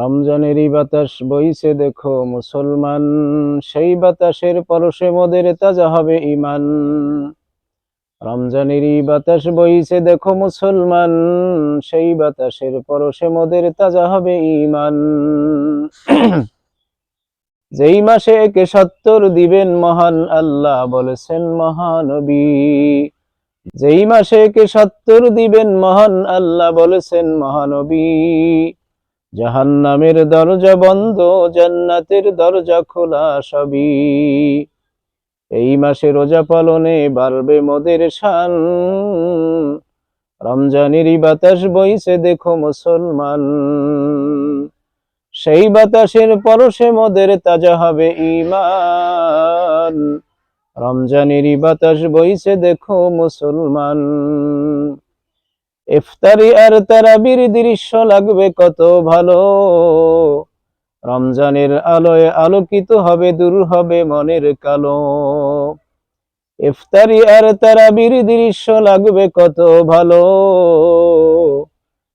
রমজানেরই বাতাস বইছে দেখো মুসলমান, সেই বাতাসের পরশে মোদের তাজা হবে ইমান রমজানেরই বাতাস বইছে দেখো মুসলমান, সেই বাতাসের পরশে মোদের তাজা হবে ইমান যেই মাসে একে সত্তর দিবেন মহান আল্লাহ বলেছেন মহানবী। যেই মাসে একে সত্তর দিবেন মহান আল্লাহ বলেছেন মহানবী। জাহান্নামের দরজা বন্ধ, জান্নাতের দরজা খোলা সবই। এই মাসে রোজা পালনে বাড়বে মোদের শান। রমজানেরই বাতাস বইছে দেখো মুসলমান। সেই বাতাসের পরশে মোদের তাজা হবে ইমান রমজানেরই বাতাস বইছে দেখো মুসলমান। ইফতারি আর তারাবির দৃশ্য লাগবে কত ভালো। রমজানের আলোয় আলোকিত হবে, দূর হবে মনের কালো। ইফতারি আর তারাবির দৃশ্য লাগবে কত ভালো।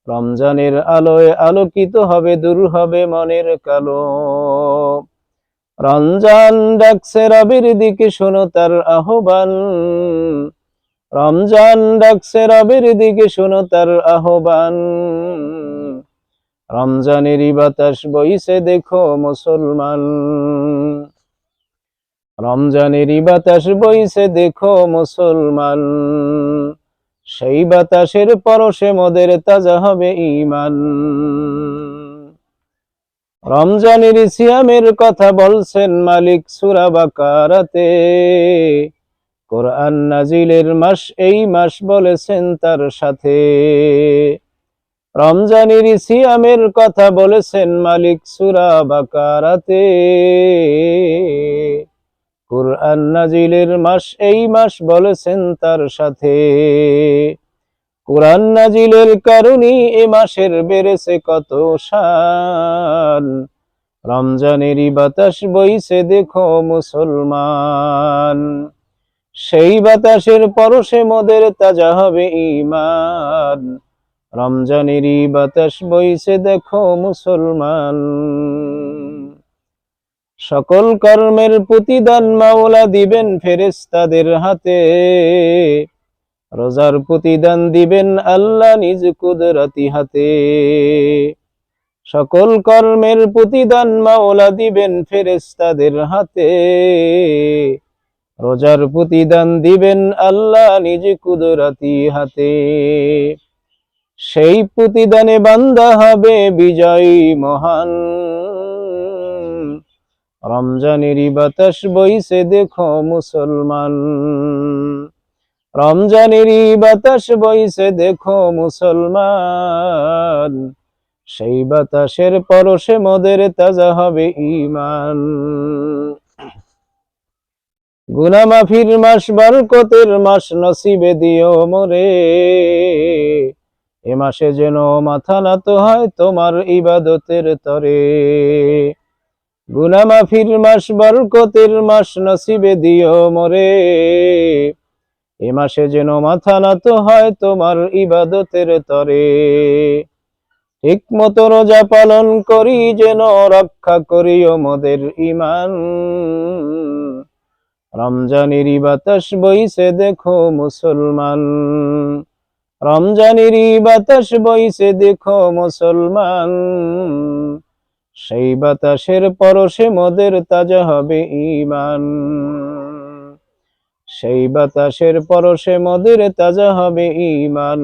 রমজানের আলোয় আলোকিত হবে, দূর হবে মনের কালো। রমজান ডাকছে রবির দিকে, শোনো তার আহ্বান। রমজান ডাকছে রবির দিকে, শোনো তার আহ্বান। রমজানেরই বাতাস বইছে দেখো মুসলমান। রমজানেরই বাতাস বইছে দেখো মুসলমান। সেই বাতাসের পরশে মোদের তাজা হবে ইমান রমজানের সিয়ামের কথা বলছেন মালিক সুরা বাকারাতে। কোরআন নাজিলের মাস, এই মাস বলেছেন তার সাথে। রমজানের সিয়ামের কথা বলেছেন মালিক সুরা বাকারাতে। কোরআন নাজিলের মাস, এই মাস বলেছেন তার সাথে। কোরআন নাজিলের কারণে এ মাসের বেড়েছে কত শান। রমজানেরই বাতাস বইছে, দেখো মুসলমান। সেই বাতাসের পরশে মোদের তাজা হবে ইমান রমজানেরই বাতাস বইছে দেখো মুসলমান। সকল কর্মের প্রতিদান মাওলা দিবেন ফেরেস্তাদের হাতে। রোজার প্রতিদান দিবেন আল্লাহ নিজ কুদরতি হাতে। সকল কর্মের প্রতিদান মাওলা দিবেন ফেরেস্তাদের হাতে। রোজার প্রতিদান দিবেন আল্লাহ নিজ কুদরতি হাতে। সেই প্রতিদানে বান্দা হবে বিজয়ী মহান। রমজানেরই বাতাস বইছে দেখো মুসলমান। রমজানেরই বাতাস বইছে দেখো মুসলমান। সেই বাতাসের পরশে মোদের তাজা হবে ইমান গুনামাফির মাস, বরকতের মাস নসিবে দিও মোরে। এ মাসে যেন মাথা নত হয় তোমার ইবাদতের তরে। গুনামাফির মাস, বরকতের মাস নসিবে দিও মোরে। এ মাসে যেন মাথা নত হয় তোমার ইবাদতের তরে। ঠিক মতো রোজা পালন করি, যেন রক্ষা করিও মোদের ইমান। রমজানেরই বাতাস বইছে দেখো মুসলমান। রমজানেরই বাতাস বইছে দেখো মুসলমান। সেই বাতাসের পরশে মদের তাজা হবে ইমান সেই বাতাসের পরশে মদের তাজা হবে ইমান